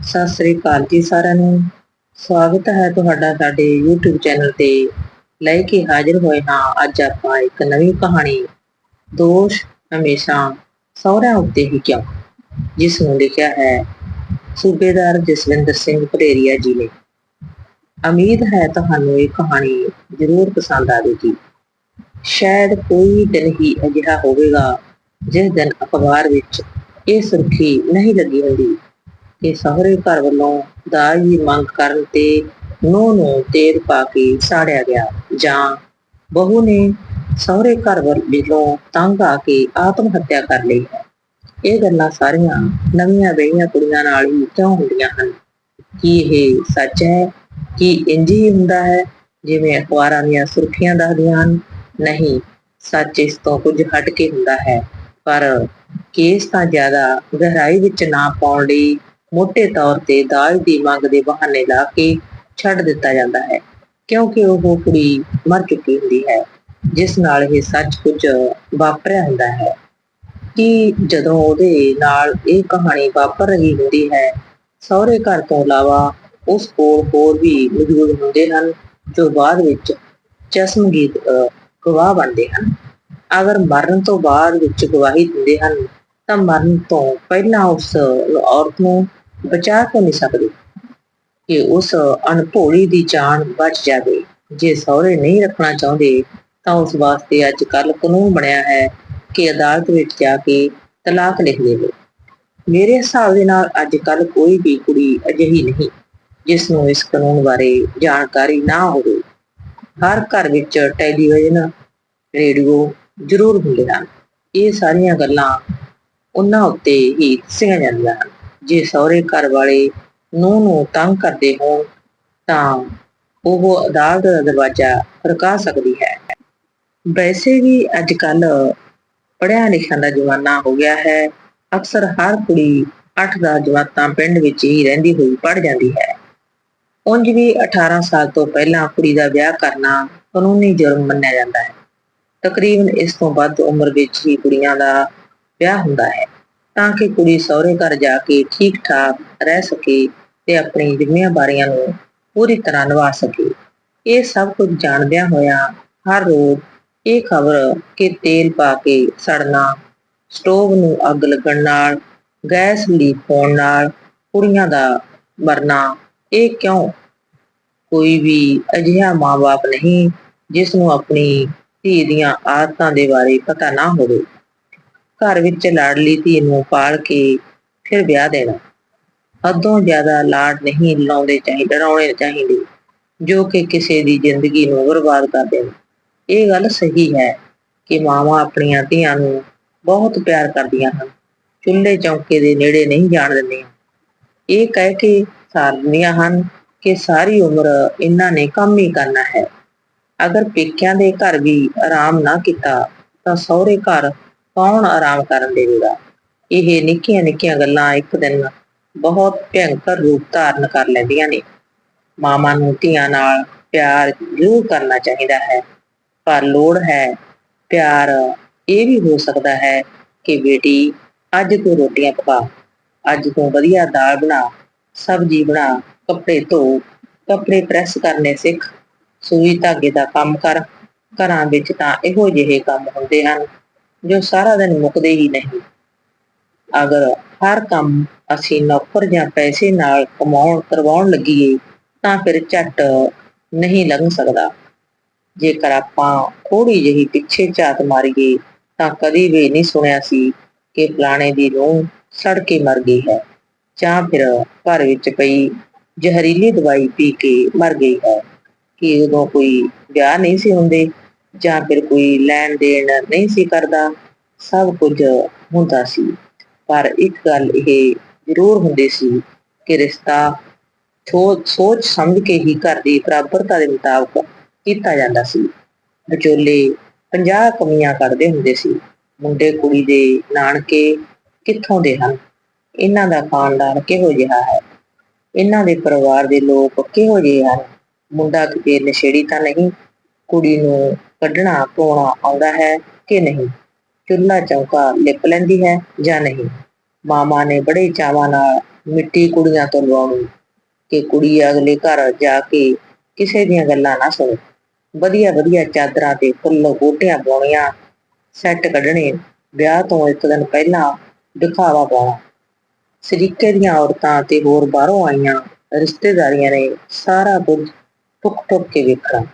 ਸਤਿ ਸ੍ਰੀ ਅਕਾਲ ਜੀ ਸਾਰਿਆਂ ਨੂੰ। ਸਵਾਗਤ ਹੈ ਤੁਹਾਡਾ ਸਾਡੇ YouTube ਚੈਨਲ ਤੇ। ਲੈ ਕੇ ਹਾਜ਼ਰ ਹੋਏ ਹਾਂ ਅੱਜ ਆਪਾਂ ਇੱਕ ਨਵੀਂ ਕਹਾਣੀ। ਦੋਸ਼ ਹਮੇਸ਼ਾ ਸਹੁਰਿਆਂ ਉੱਤੇ ਹੀ ਕਿਉਂ? ਜਿਸ ਨੂੰ ਲਿਖਿਆ ਹੈ ਸੂਬੇਦਾਰ ਜਸਵਿੰਦਰ ਸਿੰਘ ਭੜੇਰੀਆ ਜੀ ਨੇ। ਉਮੀਦ ਹੈ ਤੁਹਾਨੂੰ ਇਹ ਕਹਾਣੀ ਜ਼ਰੂਰ ਪਸੰਦ ਆਵੇਗੀ। ਸ਼ਾਇਦ ਕੋਈ ਦਿਨ ਹੀ ਅਜਿਹਾ ਹੋਵੇਗਾ ਜਿਸ ਦਿਨ ਅਖਬਾਰ ਵਿੱਚ ਇਹ ਸੁਰਖੀ ਨਹੀਂ ਲੱਗੀ ਹੁੰਦੀ। ਕਿ ਸਹੁਰੇ ਘਰ ਵੱਲੋਂ ਦਾਜ ਦੀ ਮੰਗ ਕਰਨ ਤੇ ਨੂੰਹ ਨੂੰ ਤੇਲ ਪਾ ਕੇ ਸਾੜਿਆ ਗਿਆ ਜਾਂ ਬਹੂ ਨੇ ਸਹੁਰੇ ਘਰ ਵੱਲੋਂ ਤੰਗ ਆ ਕੇ ਆਤਮ ਹੱਤਿਆ ਕਰ ਲਈ ਹੈ। ਇਹ ਗੱਲਾਂ ਸਾਰੀਆਂ ਨਵੀਆਂ ਵਿਆਹੀਆਂ ਕੁੜੀਆਂ ਨਾਲ ਹੀ ਕਿਉਂ ਹੁੰਦੀਆਂ ਹਨ? ਕੀ ਇਹ ਸੱਚ ਹੈ? ਕਿ ਇੰਜ ਹੀ ਹੁੰਦਾ ਹੈ? ਜਿਵੇਂ ਅਖਬਾਰਾਂ ਦੀਆਂ ਸੁਰਖੀਆਂ ਦੱਸਦੀਆਂ ਹਨ, ਨਹੀਂ, ਸੱਚ ਇਸ ਤੋਂ ਕੁਝ ਹਟ ਕੇ ਹੁੰਦਾ ਹੈ। ਪਰ ਕੇਸ ਤਾਂ ਜ਼ਿਆਦਾ ਗਹਿਰਾਈ ਵਿੱਚ ਨਾ ਪਾਉਣ ਲਈ ਮੋਟੇ ਤੌਰ ਤੇ ਦਾਜ ਦੀ ਮੰਗ ਦੇ ਬਹਾਨੇ ਲਾ ਕੇ ਛੱਡ ਦਿੱਤਾ ਜਾਂਦਾ ਹੈ, ਕਿਉਂਕਿ ਉਹ ਕੁੜੀ ਮਰ ਚੁੱਕੀ ਹੁੰਦੀ ਹੈ, ਜਿਸ ਨਾਲ ਇਹ ਸੱਚ ਕੁਝ ਵਾਪਰਿਆ ਹੁੰਦਾ ਹੈ। ਕਿ ਜਦੋਂ ਉਹਦੇ ਨਾਲ ਇਹ ਕਹਾਣੀ ਵਾਪਰ ਰਹੀ ਹੁੰਦੀ ਹੈ, ਸਹੁਰੇ ਘਰ ਤੋਂ ਇਲਾਵਾ ਉਸ ਕੋਲ ਹੋਰ ਵੀ ਮੌਜੂਦ ਹੁੰਦੇ ਹਨ, ਜੋ ਬਾਅਦ ਵਿੱਚ ਚਸ਼ਮ ਗੀਤ ਗਵਾਹ ਬਣਦੇ ਹਨ। ਅਗਰ ਮਰਨ ਤੋਂ ਬਾਅਦ ਵਿੱਚ ਗਵਾਹੀ ਦਿੰਦੇ ਹਨ, ਤਾਂ ਮਰਨ ਤੋਂ ਪਹਿਲਾਂ ਉਸ ਔਰਤ ਨੂੰ ਬਚਾ ਕਿਉਂ ਨਹੀਂ ਸਕਦੇ ਕਿ ਉਸ ਅਣਭੋਲੀ ਦੀ ਜਾਨ ਬਚ ਜਾਵੇ। ਜੇ ਸਹੁਰੇ ਨਹੀਂ ਰੱਖਣਾ ਚਾਹੁੰਦੇ, ਤਾਂ ਉਸ ਵਾਸਤੇ ਅੱਜ ਕੱਲ ਕਾਨੂੰਨ ਬਣਿਆ ਹੈ ਕਿ ਅਦਾਲਤ ਵਿੱਚ ਜਾ ਕੇ ਤਲਾਕ ਲਿਖ ਦੇਵੇ। ਮੇਰੇ ਹਿਸਾਬ ਦੇ ਨਾਲ ਅੱਜ ਕੱਲ ਕੋਈ ਵੀ ਕੁੜੀ ਅਜਿਹੀ ਨਹੀਂ, ਜਿਸ ਨੂੰ ਇਸ ਕਾਨੂੰਨ ਬਾਰੇ ਜਾਣਕਾਰੀ ਨਾ ਹੋਵੇ। ਹਰ ਘਰ ਵਿੱਚ ਟੈਲੀਵਿਜ਼ਨ, ਰੇਡੀਓ ਜ਼ਰੂਰ ਹੁੰਦੇ ਹਨ। ਇਹ ਸਾਰੀਆਂ ਗੱਲਾਂ ਉਹਨਾਂ ਉੱਤੇ ਹੀ ਦੱਸੀਆਂ ਜਾਂਦੀਆਂ ਹਨ। ਜੇ ਸਹੁਰੇ ਘਰ ਵਾਲੇ ਨੂੰਹ ਨੂੰ ਤੰਗ ਕਰਦੇ ਹੋ ਤਾਂ ਉਹ ਅਦਾਲਤ ਦਾ ਦਰਵਾਜ਼ਾ ਖੜਕਾ ਸਕਦੀ ਹੈ। ਵੈਸੇ ਵੀ ਅੱਜ ਕੱਲ ਪੜਿਆ ਲਿਖਿਆ ਦਾ ਜ਼ਮਾਨਾ ਹੋ ਗਿਆ ਹੈ। ਅਕਸਰ ਹਰ ਕੁੜੀ 8-10 ਜਮਾਤਾਂ ਪਿੰਡ ਵਿੱਚ ਹੀ ਰਹਿੰਦੀ ਹੋਈ ਪੜ ਜਾਂਦੀ ਹੈ। ਉਂਝ ਵੀ 18 ਸਾਲ ਤੋਂ ਪਹਿਲਾਂ ਕੁੜੀ ਦਾ ਵਿਆਹ ਕਰਨਾ ਕਾਨੂੰਨੀ ਜੁਰਮ ਮੰਨਿਆ ਜਾਂਦਾ ਹੈ। ਤਕਰੀਬਨ ਇਸ ਤੋਂ ਵੱਧ ਉਮਰ ਵਿੱਚ ਹੀ ਕੁੜੀਆਂ ਦਾ ਵਿਆਹ ਹੁੰਦਾ ਹੈ। ਤਾਂ ਕਿ ਕੁੜੀ ਸਹੁਰੇ ਘਰ ਜਾ ਕੇ ਠੀਕ ਠਾਕ ਰਹਿ ਸਕੇ ਤੇ ਆਪਣੀ ਜ਼ਿੰਮੇਵਾਰੀਆਂ ਨੂੰ ਪੂਰੀ ਤਰ੍ਹਾਂ ਨਿਭਾ ਸਕੇ। ਇਹ ਸਭ ਕੁਝ ਜਾਣਦਿਆਂ ਹੋਇਆ ਹਰ ਰੋਜ਼ ਇਹ ਖਬਰ ਕਿ ਤੇਲ ਪਾ ਕੇ ਸੜਨਾ, ਸਟੋਵ ਨੂੰ ਅੱਗ ਲੱਗਣ ਨਾਲ, ਗੈਸ ਲੀਕ ਹੋਣ ਨਾਲ ਕੁੜੀਆਂ ਦਾ ਮਰਨਾ, ਇਹ ਕਿਉਂ? ਕੋਈ ਵੀ ਅਜਿਹਾ ਮਾਂ-ਬਾਪ ਨਹੀਂ ਜਿਸ ਨੂੰ ਆਪਣੀ ਧੀ ਦੀਆਂ ਆਦਤਾਂ ਦੇ ਬਾਰੇ ਪਤਾ ਨਾ ਹੋਵੇ। ਘਰ ਵਿੱਚ ਲਾਡਲੀ ਧੀ ਨੂੰ ਪਾਲ ਕੇ ਫਿਰ ਵਿਆਹ ਦੇਣਾ। ਹੱਦੋਂ ਜ਼ਿਆਦਾ ਲਾਡ ਨਹੀਂ ਲਾਉਂਦੇ ਚਾਹੀਦੇ ਡਰਾਉਣੇ ਚਾਹੀਦੇ, ਜੋ ਕਿ ਕਿਸੇ ਦੀ ਜ਼ਿੰਦਗੀ ਨੂੰ ਬਰਬਾਦ ਕਰ ਦੇਣ। ਇਹ ਗੱਲ ਸਹੀ ਹੈ ਕਿ ਮਾਵਾਂ ਆਪਣੀਆਂ ਧੀਆਂ ਨੂੰ ਬਹੁਤ ਪਿਆਰ ਕਰਦੀਆਂ ਹਨ, ਚੁੱਲ੍ਹੇ ਚੌਂਕੇ ਦੇ ਨੇੜੇ ਨਹੀਂ ਜਾਣ ਦਿੰਦੀਆਂ। ਇਹ ਕਹਿ ਕੇ ਸਾਰਦੀਆਂ ਹਨ ਕਿ ਸਾਰੀ ਉਮਰ ਇਹਨਾਂ ਨੇ ਕੰਮ ਹੀ ਕਰਨਾ ਹੈ। ਅਗਰ ਪੇਕਿਆਂ ਦੇ ਘਰ ਵੀ ਆਰਾਮ ਨਾ ਕੀਤਾ ਤਾਂ ਸਹੁਰੇ ਘਰ ਕੌਣ ਆਰਾਮ ਕਰਨ ਦੇਵੇਗਾ? ਇਹ ਨਿੱਕੀਆਂ ਨਿੱਕੀਆਂ ਗੱਲਾਂ ਇੱਕ ਦਿਨ ਬਹੁਤ ਭਿਅੰਕਰ ਰੂਪ ਧਾਰਨ ਕਰ ਲੈਂਦੀਆਂ ਨੇ। ਮਾਮਾ ਨੂੰ ਧੀਆਂ ਨਾਲ ਪਿਆਰ ਜ਼ਰੂਰ ਕਰਨਾ ਚਾਹੀਦਾ ਹੈ, ਪਰ ਲੋੜ ਹੈ ਪਿਆਰ। ਇਹ ਵੀ ਹੋ ਸਕਦਾ ਹੈ ਕਿ ਬੇਟੀ, ਅੱਜ ਤੂੰ ਰੋਟੀਆਂ ਪਕਾ, ਅੱਜ ਤੂੰ ਵਧੀਆ ਦਾਲ ਬਣਾ, ਸਬਜ਼ੀ ਬਣਾ, ਕੱਪੜੇ ਧੋ, ਕੱਪੜੇ ਪ੍ਰੈਸ ਕਰਨੇ ਸਿੱਖ, ਸੂਈ ਧਾਗੇ ਦਾ ਕੰਮ ਕਰ, ਘਰਾਂ ਵਿੱਚ ਤਾਂ ਇਹੋ ਜਿਹੇ ਕੰਮ ਹੁੰਦੇ ਹਨ। ਜੋ ਸਾਰਾ ਦਿਨ ਮੁੱਕਦੇ ਹੀ ਨਹੀਂ। ਅਗਰ ਹਰ ਕੰਮ ਅਸੀਂ ਨੌਕਰ ਜਾਂ ਪੈਸੇ ਨਾਲ ਕਮਾਉਣ, ਕਰਵਾਉਣ ਲੱਗੀਏ, ਤਾਂ ਫਿਰ ਝੱਟ ਨਹੀਂ ਲੰਘ ਸਕਦਾ। ਜੇਕਰ ਆਪਾਂ ਥੋੜੀ ਜਿਹੀ ਪਿੱਛੇ ਝਾਤ ਮਾਰੀਏ, ਤਾਂ ਕਦੀ ਵੀ ਨਹੀਂ ਸੁਣਿਆ ਸੀ ਕਿ ਫਲਾਣੇ ਦੀ ਰੂਹ ਸੜ ਕੇ ਮਰ ਗਈ ਹੈ ਜਾਂ ਫਿਰ ਘਰ ਵਿੱਚ ਪਈ ਜ਼ਹਿਰੀਲੀ ਦਵਾਈ ਪੀ ਕੇ ਮਰ ਗਈ ਹੈ। ਕਿ ਉਦੋਂ ਕੋਈ ਵਿਆਹ ਨਹੀਂ ਸੀ ਹੁੰਦੇ? ਜਾਂ ਫਿਰ ਕੋਈ ਲੈਣ ਦੇਣ ਨਹੀਂ ਸੀ ਕਰਦਾ, ਸਭ ਕੁਝ ਹੁੰਦਾ ਸੀ। ਪਰ ਇੱਕ ਗੱਲ ਇਹ ਜ਼ਰੂਰ ਹੁੰਦੀ ਸੀ ਕਿ ਰਿਸ਼ਤਾ ਸੋਚ ਸਮਝ ਕੇ ਹੀ ਘਰ ਦੀ ਬਰਾਬਰਤਾ ਦੇ ਮੁਤਾਬਕ ਕੀਤਾ ਜਾਂਦਾ ਸੀ। ਵਿਚੋਲੇ 50 ਕਮੀਆਂ ਕੱਢਦੇ ਹੁੰਦੇ ਸੀ। ਮੁੰਡੇ ਕੁੜੀ ਦੇ ਨਾਨਕੇ ਕਿੱਥੋਂ ਦੇ ਹਨ? ਇਹਨਾਂ ਦਾ ਖਾਨਦਾਨ ਕਿਹੋ ਜਿਹਾ ਹੈ? ਇਹਨਾਂ ਦੇ ਪਰਿਵਾਰ ਦੇ ਲੋਕ ਕਿਹੋ ਜਿਹੇ ਹਨ? ਮੁੰਡਾ ਕਿਤੇ ਨਸ਼ੇੜੀ ਤਾਂ ਨਹੀਂ, ਕੁੜੀ ਨੂੰ ਕੱਢਣਾ ਧੋਣਾ ਆਉਂਦਾ ਹੈ ਕਿ ਨਹੀਂ? ਚੁੱਲ੍ਹਾ ਚੌਂਕਾ ਲਿਪ ਲੈਂਦੀ ਹੈ ਜਾਂ ਨਹੀਂ? ਮਾਮਾ ਨੇ ਬੜੇ ਚਾਵਾਂ ਨਾਲ ਮਿੱਟੀ ਕੁੜੀਆਂ ਤੋਂ ਲਵਾਉਣੀ ਕਿ ਕੁੜੀ ਅਗਲੇ ਘਰ ਜਾ ਕੇ ਕਿਸੇ ਦੀਆਂ ਗੱਲਾਂ ਨਾ ਸੁਣੇ। ਵਧੀਆ ਵਧੀਆ ਚਾਦਰਾਂ ਤੇ ਫੁੱਲ ਬੂਟੀਆਂ ਪਾਉਣੀਆਂ, ਸੈੱਟ ਕੱਢਣੇ, ਵਿਆਹ ਤੋਂ ਇੱਕ ਦਿਨ ਪਹਿਲਾਂ ਦਿਖਾਵਾ ਪਾਉਣਾ। ਸਰੀਕੇ ਦੀਆਂ ਔਰਤਾਂ ਤੇ ਹੋਰ ਬਾਹਰੋਂ ਆਈਆਂ ਰਿਸ਼ਤੇਦਾਰੀਆਂ ਨੇ ਸਾਰਾ ਕੁਝ ਟੁਕ ਟੁਕ ਕੇ ਵੇਖਣਾ।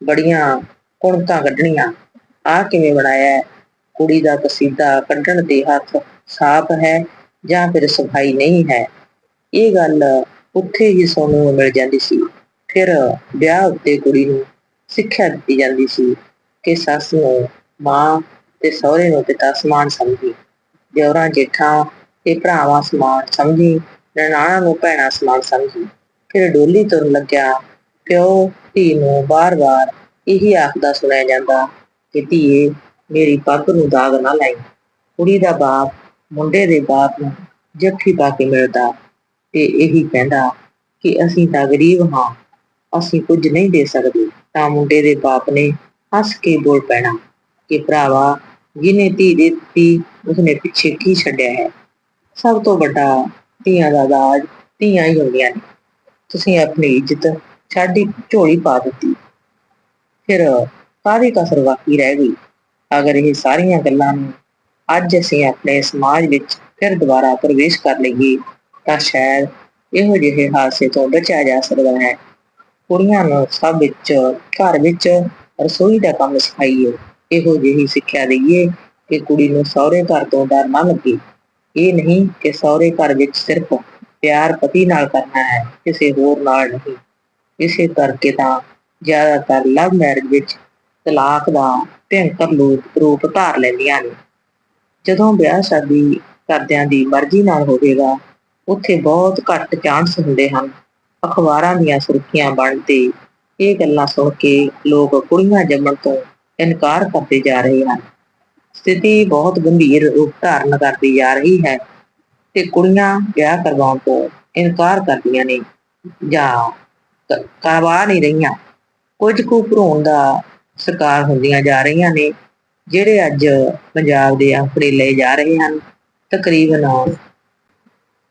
ਬੜੀਆਂ ਕੁਣਕਾਂ ਕੱਢਣੀਆਂ। ਆ ਕਿਵੇਂ ਬਣਾਇਆ ਕੁੜੀ ਦਾ ਕਸੀਦਾ ਕੱਢਣ ਦੇ ਹੱਥ ਸਾਫ਼ ਹੈ ਜਾਂ ਫਿਰ ਸਫ਼ਾਈ ਨਹੀਂ ਹੈ? ਇਹ ਗੱਲ ਉੱਥੇ ਹੀ ਸੁਣਨ ਮਿਲ ਜਾਂਦੀ ਸੀ। ਫਿਰ ਵਿਆਹ ਉੱਤੇ ਕੁੜੀ ਨੂੰ ਸਿੱਖਿਆ ਦਿੱਤੀ ਜਾਂਦੀ ਸੀ ਕਿ ਸੱਸ ਨੂੰ ਮਾਂ ਤੇ ਸਹੁਰੇ ਨੂੰ ਪਿਤਾ ਸਮਾਨ ਸਮਝੀ। ਦਿਓਰਾਂ ਜੇਠਾਂ ਤੇ ਭਰਾਵਾਂ ਸਮਾਨ ਸਮਝੀ ਨਨਾਣਾ ਨੂੰ ਭੈਣਾਂ ਸਮਾਨ ਸਮਝੀ। ਫਿਰ ਡੋਲੀ ਤੁਰਨ ਲੱਗਿਆ। ਪਿਓ ਧੀ ਨੂੰ ਬਾਰ-ਬਾਰ ਇਹੀ ਆਖਦਾ ਸੁਣਿਆ ਜਾਂਦਾ ਕਿ ਧੀਏ, ਮੇਰੀ ਪੱਗ ਨੂੰ ਦਾਗ ਨਾ ਲਾਈ। ਕੁੜੀ ਦਾ ਬਾਪ, ਮੁੰਡੇ ਦੇ ਬਾਪ ਨੂੰ ਜੱਫੀ ਪਾ ਕੇ ਮਿਲਦਾ। ਤੇ ਇਹੀ ਕਹਿੰਦਾ ਕਿ ਅਸੀਂ ਤਾਂ ਗਰੀਬ ਹਾਂ, ਅਸੀਂ ਕੁਝ ਨਹੀਂ ਦੇ ਸਕਦੇ। ਤਾਂ ਮੁੰਡੇ ਦੇ ਬਾਪ ਨੇ ਹੱਸ ਕੇ ਬੋਲ ਪੈਣਾ ਕਿ ਭਰਾਵਾ, ਜਿਹਨੇ ਧੀ ਦੇ ਦਿੱਤੀ, ਉਸਨੇ ਪਿੱਛੇ ਕੀ ਛੱਡਿਆ ਹੈ? ਸਭ ਤੋਂ ਵੱਡਾ ਧੀਆਂ ਦਾ ਦਾਜ ਧੀਆਂ ਹੀ ਹੁੰਦੀਆਂ ਨੇ। ਤੁਸੀਂ ਆਪਣੀ ਇੱਜ਼ਤ ਛਾਡੀ ਝੋਲੀ ਪਾ ਦਿੱਤੀ। ਫਿਰ ਕਾਹਦੀ ਕਸਰ ਬਾਕੀ ਰਹਿ ਗਈ? ਅਗਰ ਇਹ ਸਾਰੀਆਂ ਗੱਲਾਂ ਨੂੰ ਅੱਜ ਅਸੀਂ ਆਪਣੇ ਸਮਾਜ ਵਿੱਚ ਫਿਰ ਦੁਬਾਰਾ ਪ੍ਰਵੇਸ਼ ਕਰ ਲਈਏ, ਤਾਂ ਸ਼ਾਇਦ ਇਹੋ ਜਿਹੇ ਹਾਦਸੇ ਤੋਂ ਬਚਿਆ ਜਾ ਸਕਦਾ ਹੈ। ਕੁੜੀਆਂ ਨੂੰ ਸਭ ਵਿੱਚ, ਘਰ ਵਿੱਚ ਰਸੋਈ ਦਾ ਕੰਮ ਸਿਖਾਈਏ। ਇਹੋ ਜਿਹੀ ਸਿੱਖਿਆ ਦਈਏ ਕਿ ਕੁੜੀ ਨੂੰ ਸਹੁਰੇ ਘਰ ਤੋਂ ਡਰ ਨਾ ਲੱਗੇ। ਇਹ ਨਹੀਂ ਕਿ ਸਹੁਰੇ ਘਰ ਵਿੱਚ ਸਿਰਫ ਪਿਆਰ ਪਤੀ ਨਾਲ ਕਰਨਾ ਹੈ, ਕਿਸੇ ਹੋਰ ਨਾਲ ਨਹੀਂ। ਇਸੇ ਕਰਕੇ ਤਾਂ ਜ਼ਿਆਦਾਤਰ ਲਵ ਮੈਰਿਜ ਵਿੱਚ ਤਲਾਕ ਦਾ ਭਿਅੰਕਰ ਰੂਪ ਧਾਰ ਲੈਂਦੀਆਂ ਨੇ। ਜਦੋਂ ਵਿਆਹ ਸ਼ਾਦੀ ਕਰਦਿਆਂ ਦੀ ਮਰਜ਼ੀ ਨਾਲ ਹੋਵੇਗਾ, ਉੱਥੇ ਬਹੁਤ ਘੱਟ ਚਾਂਸ ਹੁੰਦੇ ਹਨ। ਅਖਬਾਰਾਂ ਦੀਆਂ ਸੁਰਖੀਆਂ ਬਣ ਤੇ ਇਹ ਗੱਲਾਂ ਸੁਣ ਕੇ ਲੋਕ ਕੁੜੀਆਂ ਜੰਮਣ ਤੋਂ ਇਨਕਾਰ ਕਰਦੇ ਜਾ ਰਹੇ ਹਨ। ਸਥਿਤੀ ਬਹੁਤ ਗੰਭੀਰ ਰੂਪ ਧਾਰਨ ਕਰਦੀ ਜਾ ਰਹੀ ਹੈ ਤੇ ਕੁੜੀਆਂ ਵਿਆਹ ਕਰਵਾਉਣ ਤੋਂ ਇਨਕਾਰ ਕਰਦੀਆਂ ਨੇ ਜਾਂ ਕਰਵਾ ਨਹੀਂ ਰਹੀਆਂ। ਕੁਝ ਕੁ ਭਰੂਣ ਦਾ ਸ਼ਿਕਾਰ ਹੁੰਦੀਆਂ ਜਾ ਰਹੀਆਂ ਨੇ, ਜਿਹੜੇ ਅੱਜ ਪੰਜਾਬ ਦੇ ਆંકੜੇ ਲਏ ਜਾ ਰਹੇ ਹਨ। ਤਕਰੀਬਨ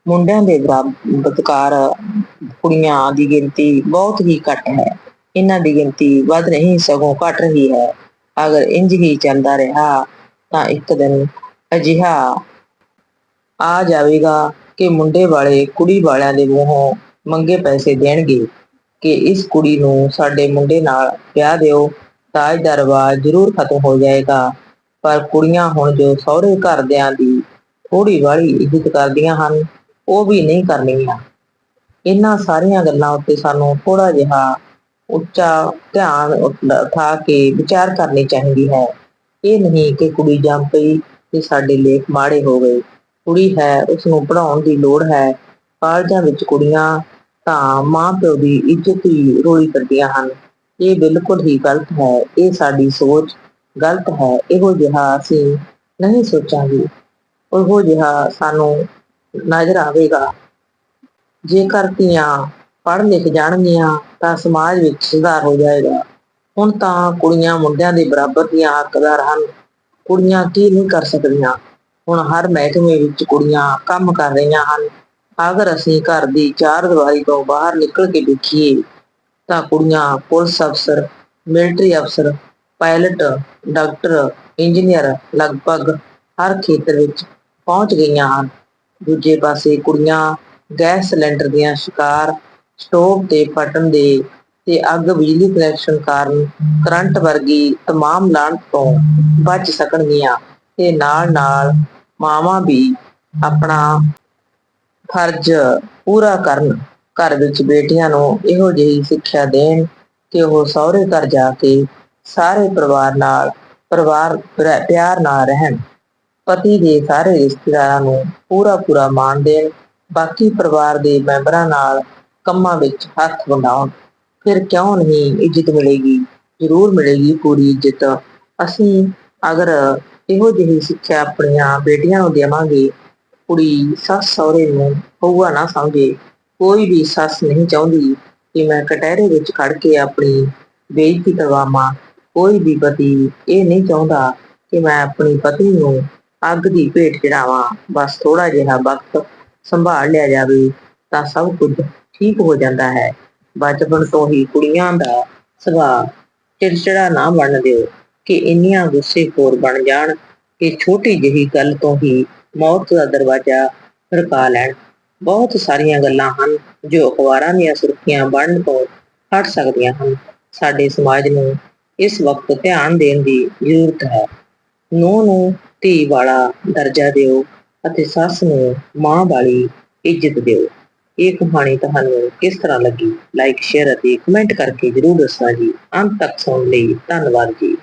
ਮੁੰਡਿਆਂ ਦੇ ਬਰਾਬਰ ਕੁੜੀਆਂ ਦੀ ਗਿਣਤੀ ਬਹੁਤ ਹੀ ਘੱਟ ਹੈ। ਇਹਨਾਂ ਦੀ ਗਿਣਤੀ ਵੱਧ ਨਹੀਂ, ਸਗੋਂ ਘਟ ਰਹੀ ਹੈ। ਅਗਰ ਇੰਜ ਹੀ ਚੱਲਦਾ ਰਿਹਾ, ਤਾਂ ਇੱਕ ਦਿਨ ਅਜਿਹਾ ਆ ਜਾਵੇਗਾ ਕਿ ਮੁੰਡੇ ਵਾਲੇ ਕੁੜੀ ਵਾਲਿਆਂ ਦੇ ਮੂੰਹੋਂ ਮੰਗੇ ਪੈਸੇ ਦੇਣਗੇ। ਕਿ ਇਸ ਕੁੜੀ ਨੂੰ ਸਾਡੇ ਮੁੰਡੇ ਨਾਲ ਵਿਆਹ ਦਿਓ ਦਾਜ ਦਾ ਰਿਵਾਜ ਜ਼ਰੂਰ ਖਤਮ ਹੋ ਜਾਏਗਾ। ਪਰ ਕੁੜੀਆਂ ਹੁਣ ਜੋ ਸਹੁਰੇ ਘਰਦਿਆਂ ਦੀ ਥੋੜੀ ਵਾਲੀ ਇੱਜ਼ਤ ਕਰਦੀਆਂ ਹਨ, ਉਹ ਵੀ ਨਹੀਂ ਕਰਨੀਆਂ। ਇਹਨਾਂ ਸਾਰੀਆਂ ਗੱਲਾਂ ਉੱਤੇ ਸਾਨੂੰ ਥੋੜਾ ਜਿਹਾ ਉੱਚਾ ਧਿਆਨ ਉਠਾ ਕੇ ਵਿਚਾਰ ਕਰਨੀ ਚਾਹੀਦੀ ਹੈ। ਇਹ ਨਹੀਂ ਕਿ ਕੁੜੀ ਜੰਮ ਪਈ ਤੇ ਸਾਡੇ ਲੇਖ ਮਾੜੇ ਹੋ ਗਏ। ਕੁੜੀ ਹੈ ਉਸ ਨੂੰ ਪੜਾਉਣ ਦੀ ਲੋੜ ਹੈ। ਕਾਲਜਾਂ ਵਿੱਚ ਕੁੜੀਆਂ ਤਾਂ ਮਾਂ ਪਿਓ ਦੀ ਇੱਜ਼ਤ ਹੀ ਰੋਈ ਕਰਦੀਆਂ ਹਨ। ਇਹ ਬਿਲਕੁਲ ਹੀ ਗਲਤ ਹੈ। ਇਹ ਸਾਡੀ ਸੋਚ ਗਲਤ ਹੈ। ਇਹੋ ਜਿਹਾ ਅਸੀਂ ਨਹੀਂ ਸੋਚਾਂਗੇ। ਉਹੋ ਜਿਹਾ ਸਾਨੂੰ ਨਜ਼ਰ ਆਵੇਗਾ। ਜੇਕਰ ਧੀਆਂ ਪੜ੍ਹ ਲਿਖ ਜਾਣਗੀਆਂ ਤਾਂ ਸਮਾਜ ਵਿੱਚ ਸੁਧਾਰ ਹੋ ਜਾਏਗਾ। ਹੁਣ ਤਾਂ ਕੁੜੀਆਂ ਮੁੰਡਿਆਂ ਦੇ ਬਰਾਬਰ ਦੀਆਂ ਹੱਕਦਾਰ ਹਨ। ਕੁੜੀਆਂ ਕੀ ਨਹੀਂ ਕਰ ਸਕਦੀਆਂ। ਹੁਣ ਹਰ ਮਹਿਕਮੇ ਵਿੱਚ ਕੁੜੀਆਂ ਕੰਮ ਕਰ ਰਹੀਆਂ ਹਨ। ਅਗਰ ਅਸੀਂ ਘਰ ਦੀ ਚਾਰ ਦੀਵਾਰੀ ਤੋਂ ਬਾਹਰ ਨਿਕਲ ਕੇ ਦੇਖੀਏ ਤਾਂ ਕੁੜੀਆਂ ਪੁਲਿਸ ਅਫਸਰ ਮਿਲਟਰੀ ਅਫਸਰ ਪਾਇਲਟ ਡਾਕਟਰ ਇੰਜੀਨੀਅਰ ਲਗਭਗ ਹਰ ਖੇਤਰ ਵਿੱਚ ਪਹੁੰਚ ਗਈਆਂ ਹਨ ਦੂਜੇ ਪਾਸੇ ਕੁੜੀਆਂ ਗੈਸ ਸਿਲੰਡਰ ਦੀਆਂ ਸ਼ਿਕਾਰ ਸਟੋਵ ਤੇ ਫਟਣ ਦੇ ਤੇ ਅੱਗ ਬਿਜਲੀ ਕਨੈਕਸ਼ਨ ਕਾਰਨ ਕਰੰਟ ਵਰਗੀ तमाम ਲਾਹਨਤ ਤੋਂ ਬਚ ਸਕਣਗੀਆਂ ਤੇ ਨਾਲ ਨਾਲ ਮਾਵਾਂ ਵੀ ਆਪਣਾ ਫਰਜ਼ ਪੂਰਾ ਕਰਨ, ਘਰ ਵਿੱਚ ਬੇਟੀਆਂ ਨੂੰ ਇਹੋ ਜਿਹੀ ਸਿੱਖਿਆ ਦੇਣ ਕਿ ਉਹ ਸਹੁਰੇ ਘਰ ਜਾ ਕੇ ਸਾਰੇ ਪਰਿਵਾਰ ਨਾਲ, ਪਰਿਵਾਰ ਪਿਆਰ ਨਾਲ ਰਹਿਣ। ਪਤੀ ਦੇ ਸਾਰੇ ਰਿਸ਼ਤੇਦਾਰਾਂ ਨੂੰ ਪੂਰਾ ਪੂਰਾ ਮਾਣ ਦੇਣ, ਬਾਕੀ ਪਰਿਵਾਰ ਦੇ ਮੈਂਬਰਾਂ ਨਾਲ ਕੰਮਾਂ ਵਿੱਚ ਹੱਥ ਵੰਡਾਉਣ। ਫਿਰ ਕਿਉਂ ਨਹੀਂ ਇੱਜ਼ਤ ਮਿਲੇਗੀ? ਜ਼ਰੂਰ ਮਿਲੇਗੀ ਪੂਰੀ ਇੱਜ਼ਤ। ਅਸੀਂ ਅਗਰ ਇਹੋ ਜਿਹੀ ਸਿੱਖਿਆ ਆਪਣੀਆਂ ਬੇਟੀਆਂ ਨੂੰ ਦੇਵਾਂਗੇ ਕੁੜੀ ਸੱਸ ਸਹੁਰੇ ਨੂੰ ਹੋਊਗਾ ਨਾ ਸਮਝੇ, ਕੋਈ ਵੀ ਸੱਸ ਨਹੀਂ ਚਾਹੁੰਦੀ ਕਿ ਮੈਂ ਕਟਹਿਰੇ ਵਿੱਚ ਖੜ ਕੇ ਆਪਣੀ ਬੇਇੱਜ਼ਤੀ ਕਰਵਾਵਾਂ। ਕੋਈ ਵੀ ਪਤੀ ਇਹ ਨਹੀਂ ਚਾਹੁੰਦਾ ਕਿ ਮੈਂ ਆਪਣੀ ਪਤਨੀ ਨੂੰ ਅੱਗ ਦੀ ਭੇਟ ਚੜਾਵਾਂ। ਬਸ ਥੋੜਾ ਜਿਹਾ ਵਕਤ ਸੰਭਾਲ ਲਿਆ ਜਾਵੇ ਤਾਂ ਸਭ ਕੁਝ ਠੀਕ ਹੋ ਜਾਂਦਾ ਹੈ। ਬਚਪਨ ਤੋਂ ਹੀ ਕੁੜੀਆਂ ਦਾ ਸੁਭਾਅ ਚਿੜਚਿੜਾ ਨਾ ਬਣ ਦਿਓ ਕਿ ਇੰਨੀਆਂ ਗੁੱਸੇਖੋਰ ਬਣ ਜਾਣ ਕਿ ਛੋਟੀ ਜਿਹੀ ਗੱਲ ਤੋਂ ਹੀ ਮੌਤ ਦਾ ਦਰਵਾਜ਼ਾ ਖੜਕਾ ਲੈਣ। ਬਹੁਤ ਸਾਰੀਆਂ ਗੱਲਾਂ ਹਨ ਜੋ ਅਖਬਾਰਾਂ ਦੀਆਂ ਸੁਰਖੀਆਂ ਬਣਨ ਤੋਂ ਹਟ ਸਕਦੀਆਂ ਹਨ। ਸਾਡੇ ਸਮਾਜ ਨੂੰ ਇਸ ਵਕਤ ਧਿਆਨ ਦੇਣ ਦੀ ਜ਼ਰੂਰਤ ਹੈ। ਨੂੰਹ ਨੂੰ ਧੀ ਵਾਲਾ ਦਰਜਾ ਦਿਓ ਅਤੇ ਸੱਸ ਨੂੰ ਮਾਂ ਵਾਲੀ ਇੱਜ਼ਤ ਦਿਓ। ਇਹ ਕਹਾਣੀ ਤੁਹਾਨੂੰ ਕਿਸ ਤਰ੍ਹਾਂ ਲੱਗੀ? ਲਾਈਕ ਸ਼ੇਅਰ ਅਤੇ ਕਮੈਂਟ ਕਰਕੇ ਜਰੂਰ ਦੱਸਣਾ ਜੀ। ਅੰਤ ਤੱਕ ਸੁਣਨ ਲਈ ਧੰਨਵਾਦ ਜੀ।